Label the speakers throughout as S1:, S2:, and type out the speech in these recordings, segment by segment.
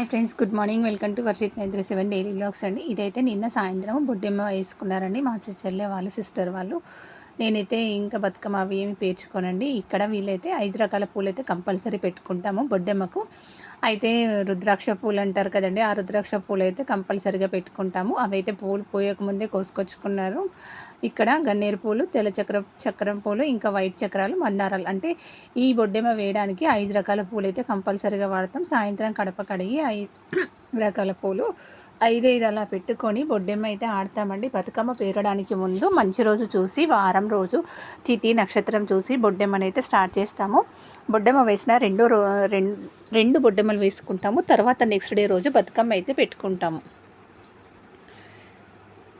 S1: Hi friends good morning. Welcome to Varshith నైద్ర seven daily blogs అండి. ఇదైతే నిన్న సాయంత్రం బొడ్డెమ్మ వేసుకున్నారండి మా సిస్టర్లే వాళ్ళ సిస్టర్ వాళ్ళు. నేనైతే ఇంకా బతుకమ్మ అవి ఏమి పేర్చుకోనండి. ఇక్కడ వీళ్ళైతే ఐదు రకాల పూలు అయితే కంపల్సరీ పెట్టుకుంటాము బొడ్డెమ్మకు. అయితే రుద్రాక్ష పూలు అంటారు కదండి ఆ రుద్రాక్ష పూలు అయితే కంపల్సరీగా పెట్టుకుంటాము. అవైతే పూలు పూలు పోయకముందే కోసుకొచ్చుకున్నారు. ఇక్కడ గన్నేరు పూలు తెల్ల చక్ర చక్రం పూలు ఇంకా వైట్ చక్రాలు మందారాలు. అంటే ఈ బొడ్డెమ్మ వేయడానికి ఐదు రకాల పూలు అయితే కంపల్సరీగా వాడతాం. సాయంత్రం కడప కడిగి ఐదు రకాల పూలు ఐదైదు అలా పెట్టుకొని బొడ్డెమ్మ అయితే ఆడతామండి. బతుకమ్మ పేరడానికి ముందు మంచి రోజు చూసి వారం రోజు తిథి నక్షత్రం చూసి బొడ్డెమ్మని అయితే స్టార్ట్ చేస్తాము. బొడ్డెమ్మ వేసిన రెండో రో రెండు బొడ్డెమ్మలు వేసుకుంటాము. తర్వాత నెక్స్ట్ డే రోజు బతుకమ్మ అయితే పెట్టుకుంటాము.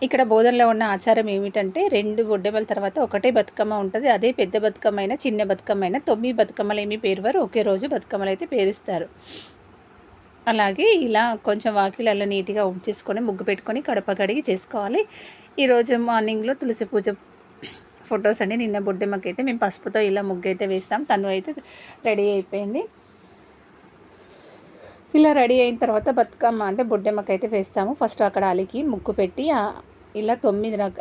S1: ఇక్కడ బోధనలో ఉన్న ఆచారం ఏమిటంటే రెండు బొడ్డెమల తర్వాత ఒకటే బతుకమ్మ ఉంటుంది. అదే పెద్ద బతుకమ్మ చిన్న బతుకమ్మ అయినా తొమ్మిది బతుకమ్మలు ఏమి పేరువారు ఒకే రోజు బతుకమ్మలు అయితే పేరుస్తారు. అలాగే ఇలా కొంచెం వాకిలలో నీట్గా ఉంచేసుకొని ముగ్గు పెట్టుకొని కడప కడిగి చేసుకోవాలి. ఈరోజు మార్నింగ్లో తులసి పూజ ఫొటోస్ అండి. నిన్న బొడ్డెమ్మకి అయితే మేము పసుపుతో ఇలా ముగ్గు అయితే వేస్తాం. తను అయితే రెడీ అయిపోయింది. ఇలా రెడీ అయిన తర్వాత బతుకమ్మ అంటే బొడ్డెమ్మకి అయితే వేస్తాము. ఫస్ట్ అక్కడ అలికి ముగ్గు పెట్టి ఇలా తొమ్మిది రక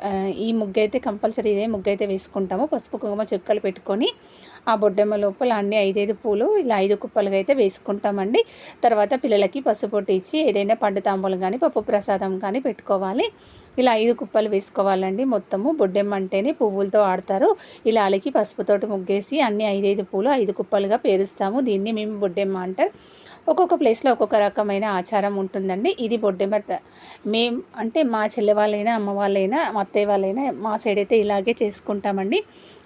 S1: ఈ ముగ్గు అయితే కంపల్సరీ ఇదే ముగ్గు అయితే వేసుకుంటాము. పసుపు కుంకుమ చెక్కలు పెట్టుకొని ఆ బొడ్డెమ్మ లోపల అన్ని ఐదైదు పూలు ఇలా ఐదు కుప్పలుగా అయితే వేసుకుంటామండి. తర్వాత పిల్లలకి పసుపు ఇచ్చి ఏదైనా పండు తాంబూలం కానీ పప్పు ప్రసాదం కానీ పెట్టుకోవాలి. ఇలా ఐదు కుప్పలు వేసుకోవాలండి మొత్తము. బొడ్డెమ్మ అంటేనే పువ్వులతో ఆడతారు. ఇలా అలికి పసుపుతోటి ముగ్గేసి అన్ని ఐదైదు పూలు ఐదు కుప్పలుగా పేరుస్తాము. దీన్ని మేము బొడ్డెమ్మ అంటారు. ఒక్కొక్క ప్లేస్లో ఒక్కొక్క రకమైన ఆచారం ఉంటుందండి. ఇది బొడ్డెమ్మ మేం అంటే మా చెల్లె వాళ్ళైనా అమ్మ వాళ్ళైనా మా అత్తయ్య వాళ్ళైనా మా సైడ్ అయితే ఇలాగే చేసుకుంటామండి.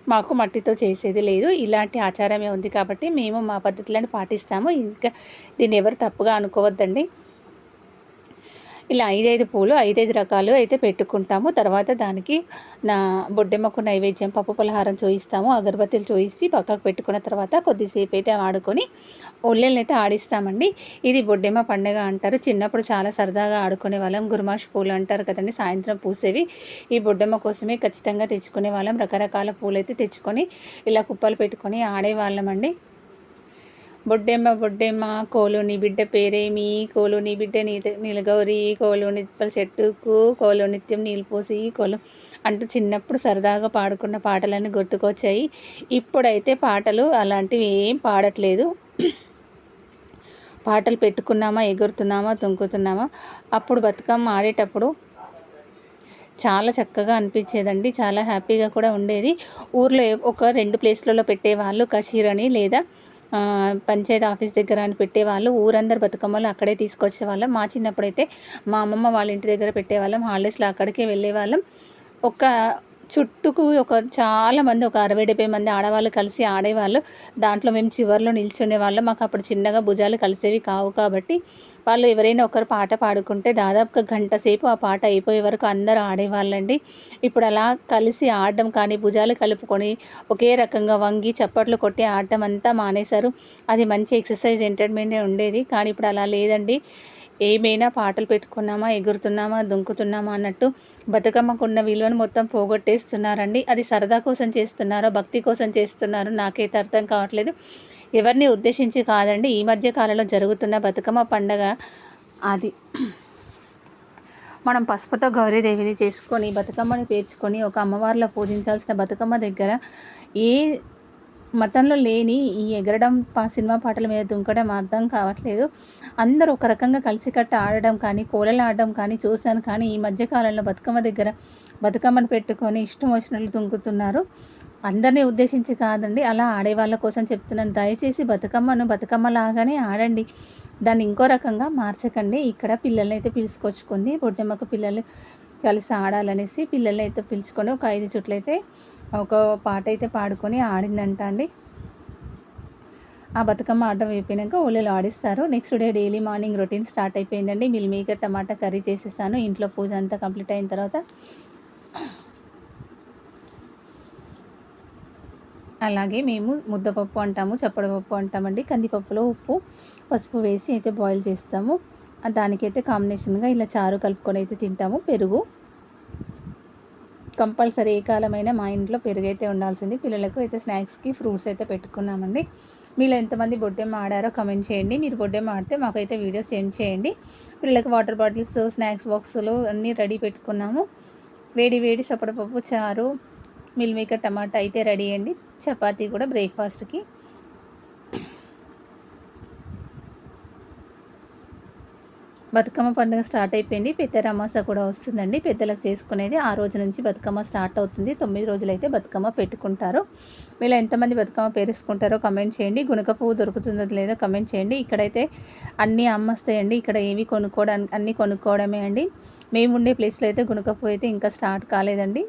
S1: మాకు మట్టితో చేసేది లేదు. ఇలాంటి ఆచారమే ఉంది కాబట్టి మేము మా పద్ధతులను పాటిస్తాము. ఇంకా దీన్ని ఎవరు తప్పుగా అనుకోవద్దండి. ఇలా ఐదైదు పూలు ఐదైదు రకాలు అయితే పెట్టుకుంటాము. తర్వాత దానికి నా బొడ్డెమ్మకు నైవేద్యం పప్పు పలహారం చూయిస్తాము. అగరబత్తులు చూయిస్తే పక్కకు పెట్టుకున్న తర్వాత కొద్దిసేపు అయితే ఆడుకొని ఒళ్ళెల్ని అయితే ఆడిస్తామండి. ఇది బొడ్డెమ్మ పండుగ అంటారు. చిన్నప్పుడు చాలా సరదాగా ఆడుకునే వాళ్ళం. గురుమాష్ పూలు అంటారు కదండి సాయంత్రం పూసేవి. ఈ బొడ్డెమ్మ కోసమే ఖచ్చితంగా తెచ్చుకునే వాళ్ళం. రకరకాల పూలు అయితే తెచ్చుకొని ఇలా కుప్పలు పెట్టుకొని ఆడేవాళ్ళమండి. బొడ్డెమ్మ బొడ్డెమ్మ కోలోని బిడ్డ పేరేమి? కోలోని బిడ్డ నీత నీలగౌరి కోలు నిత్పల చెట్టుకు కోలు నిత్యం నీళ్ళు పోసి కోలు అంటూ చిన్నప్పుడు సరదాగా పాడుకున్న పాటలన్నీ గుర్తుకొచ్చాయి. ఇప్పుడైతే పాటలు అలాంటివి ఏం పాడట్లేదు. పాటలు పెట్టుకున్నామా ఎగురుతున్నామా తుంకుతున్నామా? అప్పుడు బతుకమ్మ ఆడేటప్పుడు చాలా చక్కగా అనిపించేదండి. చాలా హ్యాపీగా కూడా ఉండేది. ఊర్లో ఒక రెండు ప్లేస్లలో పెట్టేవాళ్ళు కషీరని లేదా పంచాయతీ ఆఫీస్ దగ్గర అని పెట్టేవాళ్ళు ఊరందరు బతుకమ్మలు అక్కడే తీసుకొచ్చేవాళ్ళం. మా చిన్నప్పుడైతే మా అమ్మమ్మ వాళ్ళ ఇంటి దగ్గర పెట్టేవాళ్ళం హాలిడేస్లో అక్కడికే వెళ్ళేవాళ్ళం. ఒక చుట్టూకు ఒక చాలా మంది ఒక అరవై డెబ్బై మంది ఆడవాళ్ళు కలిసి ఆడేవాళ్ళు. దాంట్లో మేము చివరిలో నిల్చునే వాళ్ళం. మాకు అప్పుడు చిన్నగా భుజాలు కలిసేవి కావు కాబట్టి వాళ్ళు ఎవరైనా ఒకరు పాట పాడుకుంటే దాదాపుగా గంట సేపు ఆ పాట అయిపోయే వరకు అందరూ ఆడేవాళ్ళండి. ఇప్పుడు అలా కలిసి ఆడడం కానీ భుజాలు కలుపుకొని ఒకే రకంగా వంగి చప్పట్లు కొట్టి ఆడటం అంతా మానేశారు. అది మంచి ఎక్సర్సైజ్ ఎంటర్టైన్మెంట్ ఉండేది. కానీ ఇప్పుడు అలా లేదండి. ఏమైనా పాటలు పెట్టుకున్నామా ఎగురుతున్నామా దుంకుతున్నామా అన్నట్టు బతుకమ్మకున్న విలువను మొత్తం పోగొట్టేస్తున్నారండి. అది సరదా కోసం చేస్తున్నారో భక్తి కోసం చేస్తున్నారో నాకైతే అర్థం కావట్లేదు. ఎవరిని ఉద్దేశించి కాదండి ఈ మధ్య కాలంలో జరుగుతున్న బతుకమ్మ పండగ అది. మనం పసుపుతో గౌరీదేవిని చేసుకొని బతుకమ్మని పేర్చుకొని ఒక అమ్మవారిలో పూజించాల్సిన బతుకమ్మ దగ్గర ఏ మతంలో లేని ఈ ఎగరడం సినిమా పాటల మీద దుంకడం అర్థం కావట్లేదు. అందరూ ఒక రకంగా కలిసికట్టు ఆడడం కానీ కోలలు ఆడడం కానీ చూశాను కానీ ఈ మధ్యకాలంలో బతుకమ్మ దగ్గర బతుకమ్మను పెట్టుకొని ఇష్టం వచ్చినట్లు దుంకుతున్నారు. అందరినీ ఉద్దేశించి కాదండి అలా ఆడే వాళ్ళ కోసం చెప్తున్నాను. దయచేసి బతుకమ్మను బతుకమ్మ లాగానే ఆడండి. దాన్ని ఇంకో రకంగా మార్చకండి. ఇక్కడ పిల్లల్ని అయితే పిలుచుకొచ్చుకుంది. బొడ్డమ్మకు పిల్లలు కలిసి ఆడాలనేసి పిల్లల్ని అయితే పిలుచుకొని ఒక ఐదు చుట్లయితే ఒక పాట అయితే పాడుకొని ఆడిందంట అండి. ఆ బతుకమ్మ ఆడడం అయిపోయినాక ఊళ్ళో ఆడిస్తారు. Next day daily morning routine start అయిపోయిందండి. మిల్ మేకర్ టమాటా కర్రీ చేసేస్తాను ఇంట్లో పూజ అంతా కంప్లీట్ అయిన తర్వాత అలాగే మేము ముద్దపప్పు అంటాము చప్పడపప్పు అంటామండి. కందిపప్పులో ఉప్పు పసుపు వేసి అయితే బాయిల్ చేస్తాము. దానికైతే కాంబినేషన్గా ఇలా చారు కలుపుకొని అయితే తింటాము. పెరుగు కంపల్సరీ ఏ కాలమైనా మా ఇంట్లో పెరుగు అయితే ఉండాల్సింది. పిల్లలకు అయితే స్నాక్స్కి ఫ్రూట్స్ అయితే పెట్టుకున్నామండి. మీరు ఎంతమంది బొడ్డెమ్మ ఆడారో కమెంట్ చేయండి. మీరు బొడ్డెమ్మ ఆడితే మాకైతే వీడియో సెండ్ చేయండి. పిల్లలకు వాటర్ బాటిల్స్ స్నాక్స్ బాక్సులు అన్నీ రెడీ పెట్టుకున్నాము. వేడి వేడి సపడపప్పు చారు మిల్మేకర్ టమాటా అయితే రెడీ అండి. చపాతీ కూడా బ్రేక్ఫాస్ట్కి. బతుకమ్మ పండుగ స్టార్ట్ అయిపోయింది. పెద్ద అమాస కూడా వస్తుందండి. పెద్దలకు చేసుకునేది ఆ రోజు నుంచి బతుకమ్మ స్టార్ట్ అవుతుంది. తొమ్మిది రోజులైతే బతుకమ్మ పెట్టుకుంటారు. వీళ్ళు ఎంతమంది బతుకమ్మ పేరుసుకుంటారో కమెంట్ చేయండి. గుణక పువ్వు దొరుకుతుందో లేదో కమెంట్ చేయండి. ఇక్కడైతే అన్నీ అమ్మస్తాయండి. ఇక్కడ ఏవి కొనుక్కోవడానికి అన్నీ కొనుక్కోవడమే అండి. మేము ఉండే ప్లేస్లో అయితే గుణక పువ్వు అయితే ఇంకా స్టార్ట్ కాలేదండి.